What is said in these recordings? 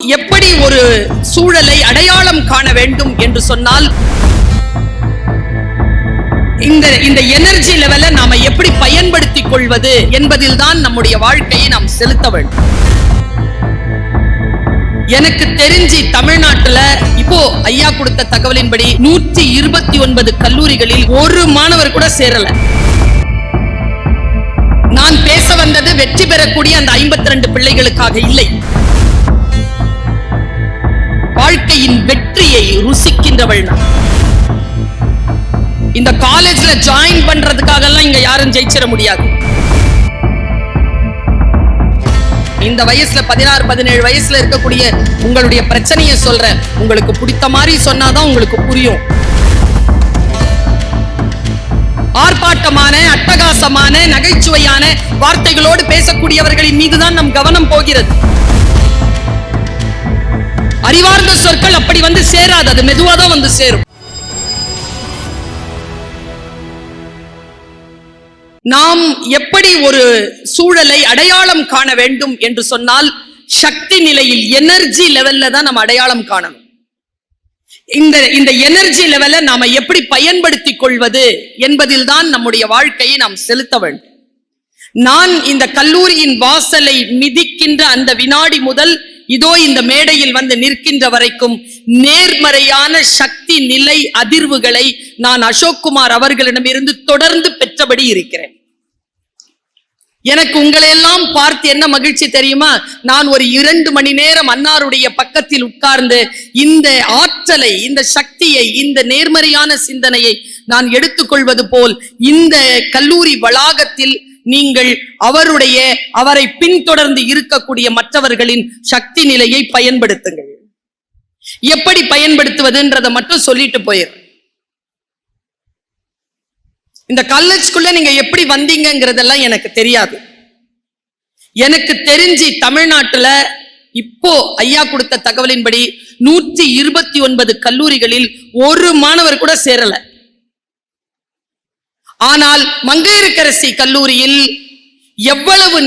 எப்படி ஒரு சூழலை அடையாளம் காண வேண்டும் என்று சொன்னால் இந்த இந்த எனர்ஜி லெவலை நாம எப்படி பயன்படுத்திக் கொள்வது என்பதில் தான் நம்முடைய வாழ்க்கையை நாம் செலுத்த வேண்டும். எனக்கு தெரிஞ்சு தமிழ்நாட்டுல இப்போ ஐயா கொடுத்த தகவலின்படி நூற்றி இருபத்தி ஒன்பது கல்லூரிகளில் ஒரு மாணவர் கூட சேரல. நான் பேச வந்தது வெற்றி பெறக்கூடிய அந்த ஐம்பத்தி ரெண்டு பிள்ளைகளுக்காக இல்லை. வாழ்க்கையின் வெற்றியை ருசிக்கின்றவள் நான். இந்த காலேஜ்ல ஜாயின் பண்றதுக்காக எல்லாம் இங்க யாரும் ஜெயிச்சிட முடியாது. இந்த வயசுல பதினாறு பதினேழு வயசுல இருக்கக்கூடிய உங்களுடைய பிரச்சனையை சொல்றேன். உங்களுக்கு பிடித்த மாதிரி சொன்னாதான் உங்களுக்கு புரியும். ஆர்ப்பாட்டமான அட்டகாசமான நகைச்சுவையான வார்த்தைகளோடு பேசக்கூடியவர்களின் மீதுதான் நம் கவனம் போகிறது. அறிவார்ந்த சொற்கள் அப்படி வந்து சேராது அது மெதுவாக தான் வந்து சேரும். நாம் எப்படி ஒரு சூழலை அடையாளம் காண வேண்டும் என்று சொன்னால் சக்தி நிலையில் எனர்ஜி லெவல்ல தான் நம்ம அடையாளம் காணணும். இந்த இந்த எனர்ஜி லெவலை நாம எப்படி பயன்படுத்திக் கொள்வது என்பதில் தான் நம்முடைய வாழ்க்கையை நாம் செலுத்த வேண்டும். நான் இந்த கல்லூரியின் வாசலை மிதிக்கின்ற அந்த வினாடி முதல் இதோ இந்த மேடையில் வந்து நிற்கின்ற வரைக்கும் நேர்மறையான சக்தி நிலை அதிர்வுகளை நான் அசோக்குமார் அவர்களிடமிருந்து தொடர்ந்து பெற்றபடி இருக்கிறேன். எனக்கு உங்களை எல்லாம் பார்த்து என்ன மகிழ்ச்சி தெரியுமா? நான் ஒரு இரண்டு மணி நேரம் அன்னாருடைய பக்கத்தில் உட்கார்ந்து இந்த ஆற்றலை இந்த சக்தியை இந்த நேர்மறையான சிந்தனையை நான் எடுத்துக்கொள்வது போல் இந்த கல்லூரி வளாகத்தில் நீங்கள் அவருடைய அவரை பின்தொடர்ந்து இருக்கக்கூடிய மற்றவர்களின் சக்தி நிலையை பயன்படுத்துங்கள். எப்படி பயன்படுத்துவதுன்றதை மட்டும் சொல்லிட்டு போயிரு. இந்த காலேஜ்குள்ள நீங்க எப்படி வந்தீங்கிறதெல்லாம் எனக்கு தெரியாது. எனக்கு தெரிஞ்சு தமிழ்நாட்டுல இப்போ ஐயா கொடுத்த தகவலின்படி நூற்றி இருபத்தி ஒன்பது கல்லூரிகளில் ஒரு மாணவர் கூட சேரல. ஆனால் மங்கையரக்கரசி கல்லூரியில் எவ்வளவு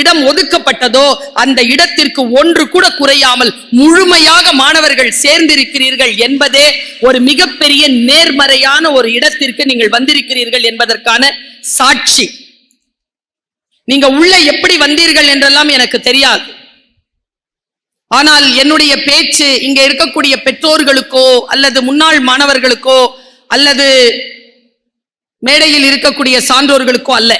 இடம் ஒதுக்கப்பட்டதோ அந்த இடத்திற்கு ஒன்று கூட குறையாமல் முழுமையாக மாணவர்கள் சேர்ந்திருக்கிறீர்கள் என்பதே ஒரு மிகப்பெரிய நேர்மறையான ஒரு இடத்திற்கு நீங்கள் வந்திருக்கிறீர்கள் என்பதற்கான சாட்சி. நீங்க உள்ள எப்படி வந்தீர்கள் என்றெல்லாம் எனக்கு தெரியாது. ஆனால் என்னுடைய பேச்சு இங்க இருக்கக்கூடிய பெற்றோர்களுக்கோ அல்லது முன்னாள் மாணவர்களுக்கோ அல்லது மேடையில் இருக்கக்கூடிய சான்றோர்களுக்கோ அல்ல.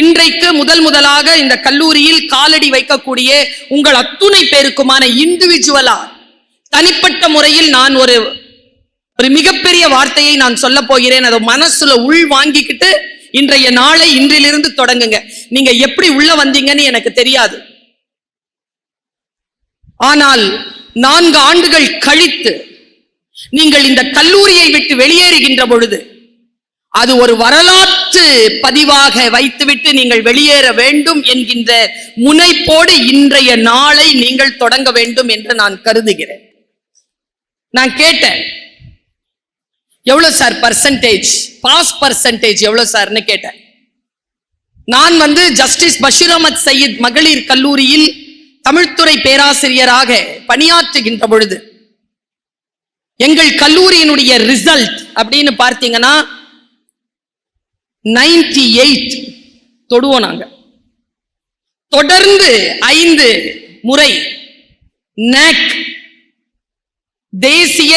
இன்றைக்கு முதல் முதலாக இந்த கல்லூரியில் காலடி வைக்கக்கூடிய உங்கள் அத்துணை பேருக்குமான இண்டிவிஜுவலா தனிப்பட்ட முறையில் நான் ஒரு ஒரு மிகப்பெரிய வார்த்தையை நான் சொல்ல போகிறேன். அதை மனசுல உள் வாங்கிக்கிட்டு இன்றைய நாளை இன்றிலிருந்து தொடங்குங்க. நீங்க எப்படி உள்ள வந்தீங்கன்னு எனக்கு தெரியாது. ஆனால் நான்கு ஆண்டுகள் கழித்து நீங்கள் இந்த கல்லூரியை விட்டு வெளியேறுகின்ற பொழுது அது ஒரு வரலாற்று பதிவாக வைத்துவிட்டு நீங்கள் வெளியேற வேண்டும் என்கின்ற முனைப்போடு இன்றைய நாளை நீங்கள் தொடங்க வேண்டும் என்று நான் கருதுகிறேன். நான் கேட்டேன் எவ்வளவு சார் பர்சன்டேஜ் பாஸ் பர்சன்டேஜ் எவ்வளவு சார்னு கேட்டேன். நான் வந்து ஜஸ்டிஸ் பஷீர் அஹமத் சையீத் மகளிர் கல்லூரியில் தமிழ்துறை பேராசிரியராக பணியாற்றுகின்ற பொழுது எங்கள் கல்லூரியினுடைய ரிசல்ட் அப்படின்னு பார்த்தீங்கன்னா நைன்டி எயிட் தொடுவோம் நாங்க. தொடர்ந்து ஐந்து முறை நேக் தேசிய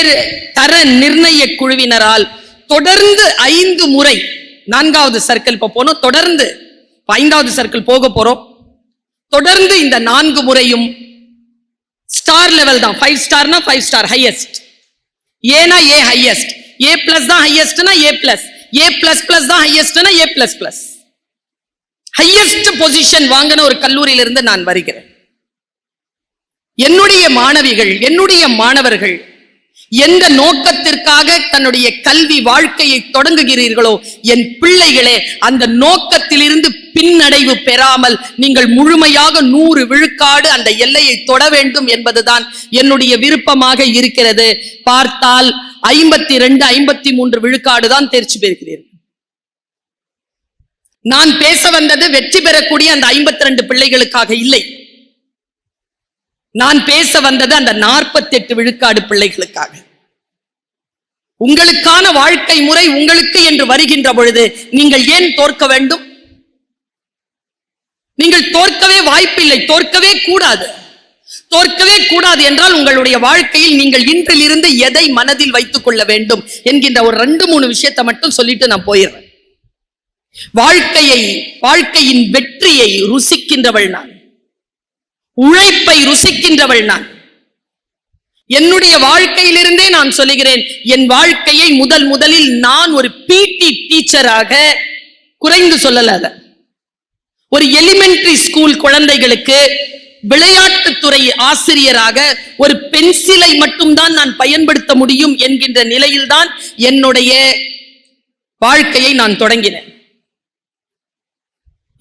தர நிர்ணய குழுவினரால் தொடர்ந்து ஐந்து முறை நான்காவது சர்க்கிள் இப்போ போனோம். தொடர்ந்து ஐந்தாவது சர்க்கிள் போக போறோம். தொடர்ந்து இந்த நான்கு முறையும் ஸ்டார் லெவல் தான். ஃபைவ் ஸ்டார்னா ஃபைவ் ஸ்டார் ஹையஸ்ட் ஏனா ஏ ஹையஸ்ட் ஏ பிளஸ் தான் ஹையஸ்ட்னா A plus A plus plus தான் ஹையஸ்ட்னா A plus plus highest position வாங்கின ஒரு கல்லூரியிலிருந்து நான் வருகிறேன். என்னுடைய மாணவிகள் என்னுடைய மாணவர்கள் எந்த நோக்கத்திற்காக தன்னுடைய கல்வி வாழ்க்கையை தொடங்குகிறீர்களோ என் பிள்ளைகளே அந்த நோக்கத்திலிருந்து பின்னடைவு பெறாமல் நீங்கள் முழுமையாக நூறு விழுக்காடு அந்த எல்லையை தொட வேண்டும் என்பதுதான் என்னுடைய விருப்பமாக இருக்கிறது. பார்த்தால் ஐம்பத்தி ரெண்டு ஐம்பத்தி மூன்று விழுக்காடு தான் தேர்ச்சி பெறுகிறீர்கள். நான் பேச வந்தது வெற்றி பெறக்கூடிய அந்த ஐம்பத்தி ரெண்டு பிள்ளைகளுக்காக இல்லை. நான் பேச வந்தது அந்த 48 விழுக்காடு பிள்ளைகளுக்காக. உங்களுக்கான வாழ்க்கை முறை உங்களுக்கு என்று வருகின்ற பொழுது நீங்கள் ஏன் தோற்க வேண்டும்? நீங்கள் தோற்கவே வாய்ப்பில்லை தோற்கவே கூடாது. தோற்கவே கூடாது என்றால் உங்களுடைய வாழ்க்கையில் நீங்கள் இன்றிலிருந்து எதை மனதில் வைத்துக் கொள்ள வேண்டும் என்கின்ற ஒரு ரெண்டு மூணு விஷயத்தை மட்டும் சொல்லிட்டு நான் போயிடுறேன். வாழ்க்கையை வாழ்க்கையின் வெற்றியை ருசிக்கின்றவள் நான். உழைப்பை ருசிக்கின்றவள் நான். என்னுடைய வாழ்க்கையிலிருந்தே நான் சொல்லுகிறேன் என் வாழ்க்கையை முதல் முதலில் நான் ஒரு பிடி டீச்சராக குறைந்து சொல்லல ஒரு எலிமெண்டரி ஸ்கூல் குழந்தைகளுக்கு விளையாட்டுத்துறை ஆசிரியராக ஒரு பென்சிலை மட்டும்தான் நான் பயன்படுத்த முடியும் என்கின்ற நிலையில்தான் என்னுடைய வாழ்க்கையை நான் தொடங்கினேன்.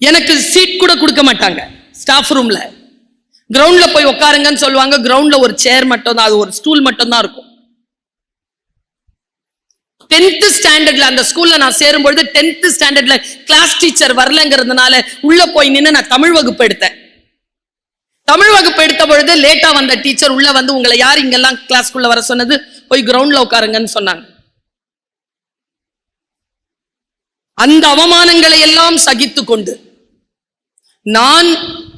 எனக்கு சீட் கூட கொடுக்க மாட்டாங்க ஸ்டாஃப் ரூம்ல கிரவுண்ட்ல போய் உட்காருங்கன்னு சொல்லுவாங்க. கிரவுண்ட்ல ஒரு சேர் மட்டும் தான் அது ஒரு ஸ்டூல் மட்டும் தான் இருக்கும் டென்த் ஸ்டாண்டர்ட்ல அந்த ஸ்கூல்ல நான் சேரும்பொழுது டென்த் ஸ்டாண்டர்ட்ல கிளாஸ் டீச்சர் வரலங்கிறதுனால உள்ள போய் நின்று நான் தமிழ் வகுப்பு எடுத்தேன். தமிழ் வகுப்பு எடுத்த பொழுது லேட்டா வந்த டீச்சர் உள்ள வந்து உங்களை யார் இங்கெல்லாம் கிளாஸ்க்குள்ள வர சொன்னது? போய் கிரவுண்ட்ல உட்காருங்கன்னு சொன்னாங்க. அந்த அவமானங்களை எல்லாம் சகித்து கொண்டு நான்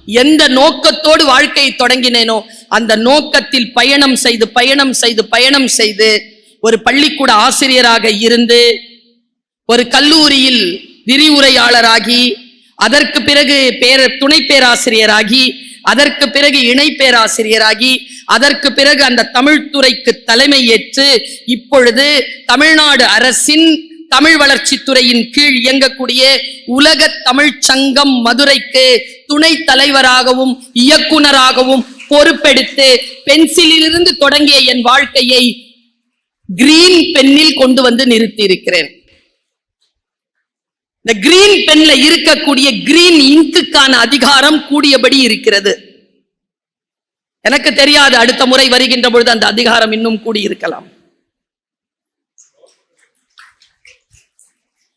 எந்த நோக்கத்தோடு வாழ்க்கையை தொடங்கினேனோ அந்த நோக்கத்தில் பயணம் செய்து பயணம் செய்து பயணம் செய்து ஒரு பள்ளிக்கூட ஆசிரியராக இருந்து ஒரு கல்லூரியில் விரிவுரையாளராகி அதற்கு பிறகு பேர துணை பேராசிரியராகி அதற்கு பிறகு இணை பேராசிரியராகி அதற்கு பிறகு அந்த தமிழ்துறைக்கு தலைமை ஏற்று இப்பொழுது தமிழ்நாடு அரசின் தமிழ் வளர்ச்சித்துறையின் கீழ் இயங்கக்கூடிய உலக தமிழ்ச்சங்கம் மதுரைக்கு துணை தலைவராகவும் இயக்குனராகவும் பொறுப்பெடுத்து பென்சிலிலிருந்து தொடங்கிய என் வாழ்க்கையை கிரீன் பெண்ணில் கொண்டு வந்து நிறுத்தி இருக்கிறேன் இந்த கிரீன் பென்ல இருக்கக்கூடிய கிரீன் இங்குக்கான அதிகாரம் கூடியபடி இருக்கிறது. எனக்கு தெரியாது அடுத்த முறை வருகின்ற பொழுது அந்த அதிகாரம் இன்னும் கூடி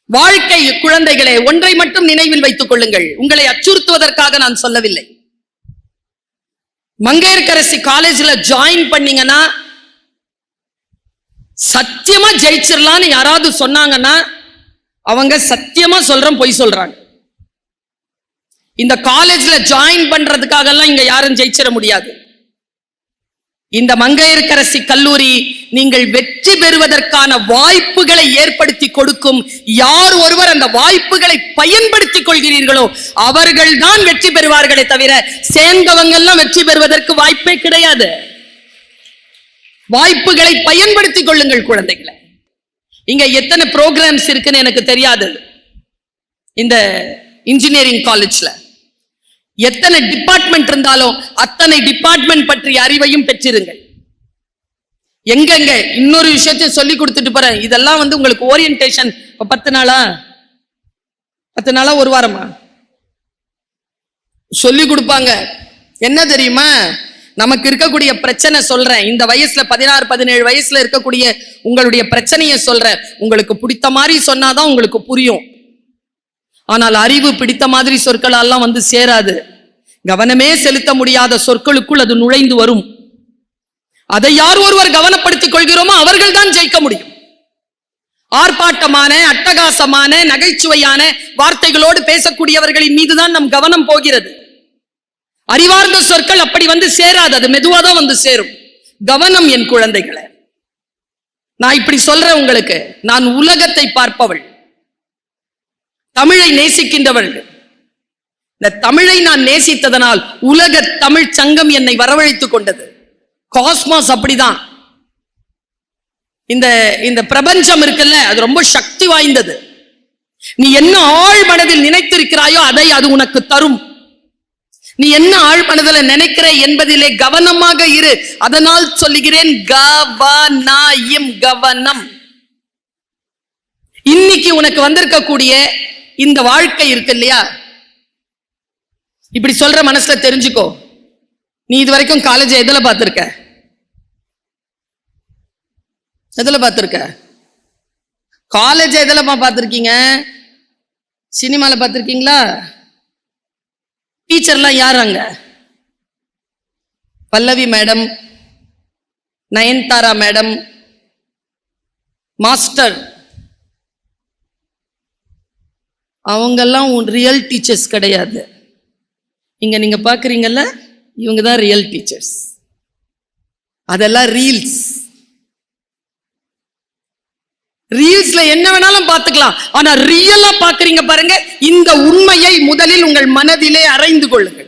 வாழ்க்கை குழந்தைகளே ஒன்றை மட்டும் நினைவில் வைத்துக் கொள்ளுங்கள். உங்களை அச்சுறுத்துவதற்காக நான் சொல்லவில்லை. மங்கையர்கரசி காலேஜ்ல ஜாயின் பண்ணீங்கன்னா சத்தியமா ஜெயிச்சிடலாம்னு யாராவது சொன்னாங்கன்னா அவங்க சத்தியமா சொல்றேன் பொய் சொல்றாங்க. இந்த காலேஜ்ல ஜாயின் பண்றதுக்காக எல்லாம் இங்க யாரும் ஜெயிச்சிட முடியாது. இந்த மங்கையர்கரசி கல்லூரி நீங்கள் வெற்றி பெறுவதற்கான வாய்ப்புகளை ஏற்படுத்தி கொடுக்கும் யார் ஒருவர் அந்த வாய்ப்புகளை பயன்படுத்தி கொள்கிறீர்களோ அவர்கள் தான் வெற்றி பெறுவார்களே தவிர சேர்ந்தவங்க எல்லாம் வெற்றி பெறுவதற்கு வாய்ப்பே கிடையாது. வாய்ப்புகளை பயன்படுத்திக் கொள்ளுங்கள் குழந்தைகளை. இங்க எத்தனை ப்ரோக்ராம்ஸ் இருக்குன்னு எனக்கு தெரியாது. இந்த இன்ஜினியரிங் காலேஜ்ல எத்தனை டிபார்ட்மெண்ட் இருந்தாலும் அத்தனை டிபார்ட்மெண்ட் பற்றிய அறிவையும் பெற்றிருங்கள். எங்கெங்க? இன்னொரு விஷயத்தையும் சொல்லி கொடுத்துட்டு போறேன். இதெல்லாம் வந்து உங்களுக்கு ஓரியன்டேஷன் இப்போ பத்து நாளா? பத்து நாளா ஒரு வாரமா? சொல்லி கொடுப்பாங்க. என்ன தெரியுமா? நமக்கு இருக்கக்கூடிய பிரச்சனை சொல்றேன். இந்த வயசுல பதினாறு பதினேழு வயசுல இருக்கக்கூடிய உங்களுடைய பிரச்சனையை சொல்றேன். உங்களுக்கு பிடித்த மாதிரி சொன்னாதான் உங்களுக்கு புரியும். ஆனால் அறிவு பிடித்த மாதிரி சொற்களெல்லாம் வந்து சேராது. கவனமே செலுத்த முடியாத சொற்களுக்குள் அது நுழைந்து வரும். அதை யார் ஒருவர் கவனப்படுத்திக் கொள்கிறோமோ அவர்கள் தான் ஜெயிக்க முடியும். ஆர்ப்பாட்டமான அட்டகாசமான நகைச்சுவையான வார்த்தைகளோடு பேசக்கூடியவர்களின் மீதுதான் நம் கவனம் போகிறது. அறிவார்ந்த சொற்கள் அப்படி வந்து சேராது அது மெதுவாக தான் வந்து சேரும். கவனம் என் குழந்தைகளை. நான் இப்படி சொல்றேன் உங்களுக்கு நான் உலகத்தை பார்ப்பவள். தமிழை நேசிக்கின்றவள். இந்த தமிழை நான் நேசித்ததனால் உலக தமிழ் சங்கம் என்னை வரவழைத்துக் கொண்டது. காஸ்மாஸ் அப்படிதான். இந்த இந்த பிரபஞ்சம் இருக்குல்ல அது ரொம்ப சக்தி வாய்ந்தது. நீ என்ன ஆழ் மனதில் நினைத்திருக்கிறாயோ அதை அது உனக்கு தரும். நீ என்ன ஆழ் மனதில் நினைக்கிற என்பதிலே கவனமாக இரு. அதனால் சொல்லுகிறேன் கவனம். இன்னைக்கு உனக்கு வந்திருக்கக்கூடிய இந்த வாழ்க்கை இருக்கு இல்லையா? இப்படி சொல்ற மனசுல தெரிஞ்சுக்கோ. நீ இது வரைக்கும் காலேஜ் எதுல பார்த்திருக்க? எதுல பார்த்திருக்க? காலேஜ் எதுலமா பார்த்திருக்கீங்க? சினிமால பார்த்திருக்கீங்களா? டீச்சர்லாம் யார் அங்க? Pallavi madam Nayanthara madam master அவங்கெல்லாம் ரியல் டீச்சர்ஸ் கிடையாது. இங்கே நீங்கள் பார்க்குறீங்கல்ல இவங்க தான் ரியல் டீச்சர்ஸ் அதெல்லாம் ரீல்ஸ் ரீல்ஸ்ல என்ன வேணாலும் பார்த்துக்கலாம். ஆனா ரியலா பாக்குறீங்க பாருங்க இந்த உண்மையை முதலில் உங்கள் மனதிலே அறைந்து கொள்ளுங்கள்.